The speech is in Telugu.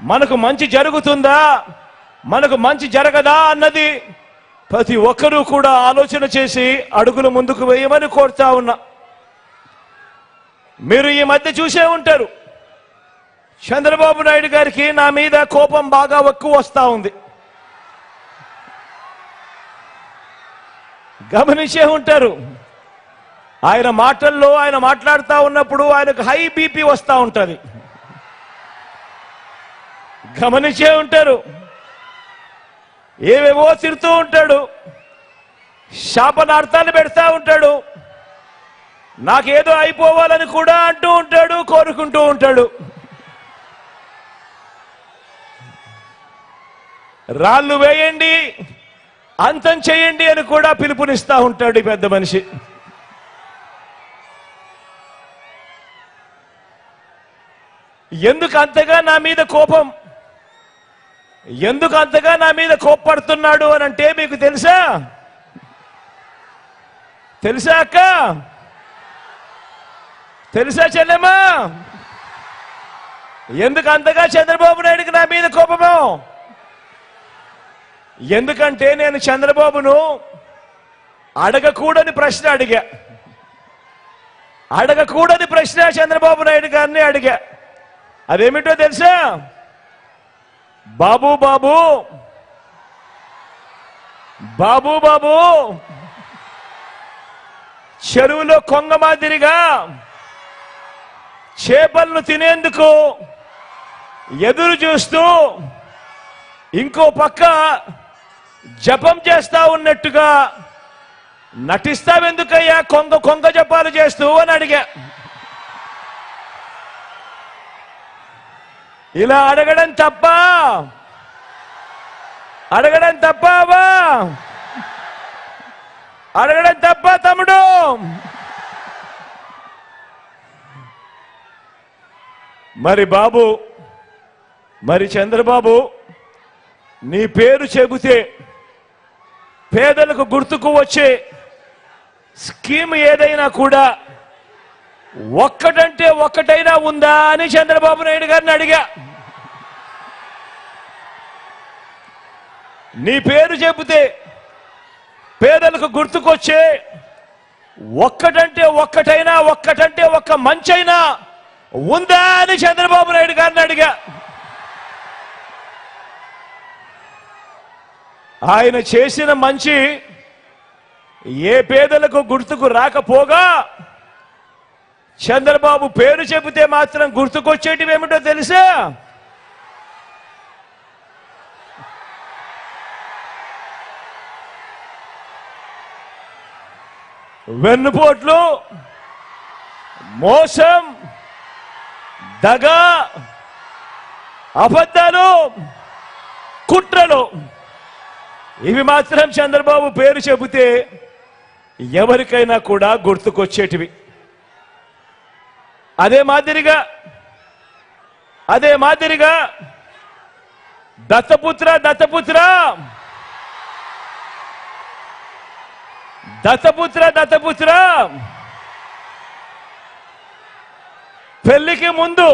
మనకు మంచి జరుగుతుందా? మనకు మంచి జరగదా అన్నది ప్రతి ఒక్కరూ కూడా ఆలోచన చేసి అడుగులు ముందుకు వేయమని కోరుతా ఉన్నా. మీరు ఈ మధ్య చూసే ఉంటారు. చంద్రబాబు నాయుడు గారికి నా మీద కోపం బాగా ఎక్కువ వస్తూ ఉంది. గమనించే ఉంటారు. ఆయన మాటల్లో ఆయన మాట్లాడుతూ ఉన్నప్పుడు ఆయనకు హై బీపీ వస్తూ ఉంటుంది. గమనించే ఉంటారు. ఏవేవో తిరుతూ ఉంటాడు. శాపనార్థాలు పెడతా ఉంటాడు. నాకేదో అయిపోవాలని కూడా అంటూ ఉంటాడు కోరుకుంటూ ఉంటాడు. రాళ్ళు వేయండి అంతం చేయండి అని కూడా పిలుపునిస్తా ఉంటాడు పెద్ద మనిషి. ఎందుకు అంతగా నా మీద కోపం? ఎందుకు అంతగా నా మీద కోప్పడుతున్నాడు అని అంటే మీకు తెలుసా? తెలుసా అక్క? తెలుసా చెల్లెమ్మా? ఎందుకు అంతగా చంద్రబాబు నాయుడుకి నా మీద కోపము? ఎందుకంటే నేను చంద్రబాబును అడగకూడని ప్రశ్న అడిగా. అడగకూడని ప్రశ్న చంద్రబాబు నాయుడు గారిని అడిగా. అదేమిటో తెలుసా? బాబు బాబు. బాబు బాబు. చెరువులో కొంగ మాదిరిగా చేపలను తినేందుకు ఎదురు చూస్తూ ఇంకో పక్క జపం చేస్తా ఉన్నట్టుగా నటిస్తావెందుకయ్యా? కొంగ కొంగ జపాలు చేస్తూ అని అడిగా. ఇలా అడగడం తప్ప? అడగడం తప్ప అడగడం తప్ప తమ్ముడు? మరి బాబు మరి చంద్రబాబు నీ పేరు చెబితే పేదలకు గుర్తుకు వచ్చే స్కీమ్ ఏదైనా కూడా ఒక్కటంటే ఒక్కటైనా ఉందా అని చంద్రబాబు నాయుడు గారిని అడిగా. నీ పేరు చెబితే పేదలకు గుర్తుకొచ్చే ఒక్కటంటే ఒక్కటైనా ఒక్కటంటే ఒక్క మంచైనా ఉందా అని చంద్రబాబు నాయుడు గారిని అడిగా. ఆయన చేసిన మంచి ఏ పేదలకు గుర్తుకు రాకపోగా చంద్రబాబు పేరు చెబితే మాత్రం గుర్తుకొచ్చేటివి ఏమిటో తెలుసా? వెన్నుపోట్లు మోసం దగ అబద్ధాలు కుట్రలు. ఇవి మాత్రం చంద్రబాబు పేరు చెబితే ఎవరికైనా కూడా గుర్తుకొచ్చేటివి. అదే మాదిరిగా అదే మాదిరిగా దత్తపుత్ర దత్తపుత్ర దత్తపుత్ర దత్తపుత్ర. పెళ్ళికి ముందు